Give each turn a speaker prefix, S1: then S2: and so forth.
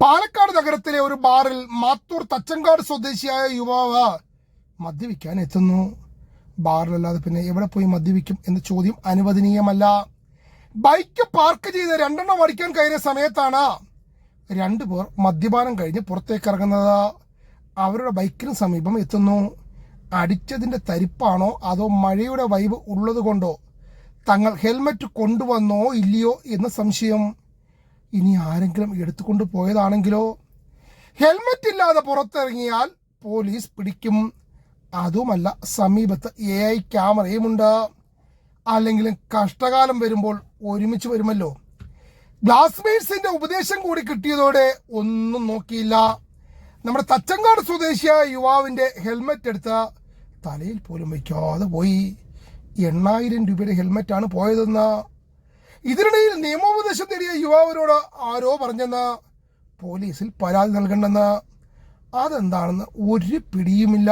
S1: പാലക്കാട് നഗരത്തിലെ ഒരു ബാറിൽ മാത്തൂർ തച്ചങ്കാട് സ്വദേശിയായ യുവാവ് മദ്യപിക്കാൻ എത്തുന്നു. ബാറിലല്ലാതെ പിന്നെ എവിടെ പോയി മദ്യപിക്കും എന്ന ചോദ്യം അനുവദനീയമല്ല. ബൈക്ക് പാർക്ക് ചെയ്ത് രണ്ടെണ്ണം അടിക്കാൻ കയറിയ സമയത്താണ് രണ്ടുപേർ മദ്യപാനം കഴിഞ്ഞ് പുറത്തേക്ക് ഇറങ്ങുന്നത്. അവരുടെ ബൈക്കിന് സമീപം എത്തുന്നു. അടിച്ചതിന്റെ തരിപ്പാണോ അതോ മഴയുടെ വൈബ് ഉള്ളത് കൊണ്ടോ തങ്ങൾ ഹെൽമറ്റ് കൊണ്ടുവന്നോ ഇല്ലയോ എന്ന സംശയം. ഇനി ആരെങ്കിലും എടുത്തുകൊണ്ട് പോയതാണെങ്കിലോ? ഹെൽമറ്റ് ഇല്ലാതെ പുറത്തിറങ്ങിയാൽ പോലീസ് പിടിക്കും. അതുമല്ല സമീപത്ത് എ ഐ ക്യാമറയുമുണ്ട് അല്ലെങ്കിലും കഷ്ടകാലം വരുമ്പോൾ ഒരുമിച്ച് വരുമല്ലോ. ഗ്ലാസ്മേറ്റ്സിന്റെ ഉപദേശം കൂടി കിട്ടിയതോടെ ഒന്നും നോക്കിയില്ല. നമ്മുടെ തച്ചങ്കാട് സ്വദേശിയായ യുവാവിന്റെ ഹെൽമറ്റ് എടുത്ത് തലയിൽ പോലും വയ്ക്കാതെ പോയി. എണ്ണായിരം രൂപയുടെ ഹെൽമറ്റാണ് പോയതെന്ന്. ഇതിനിടയിൽ നിയമോപദേശം തേടിയ യുവാവിനോട് ആരോ പറഞ്ഞെന്ന്? പോലീസിൽ പരാതി നൽകണ്ടെന്ന്? അതെന്താണെന്ന് ഒരു പിടിയുമില്ല.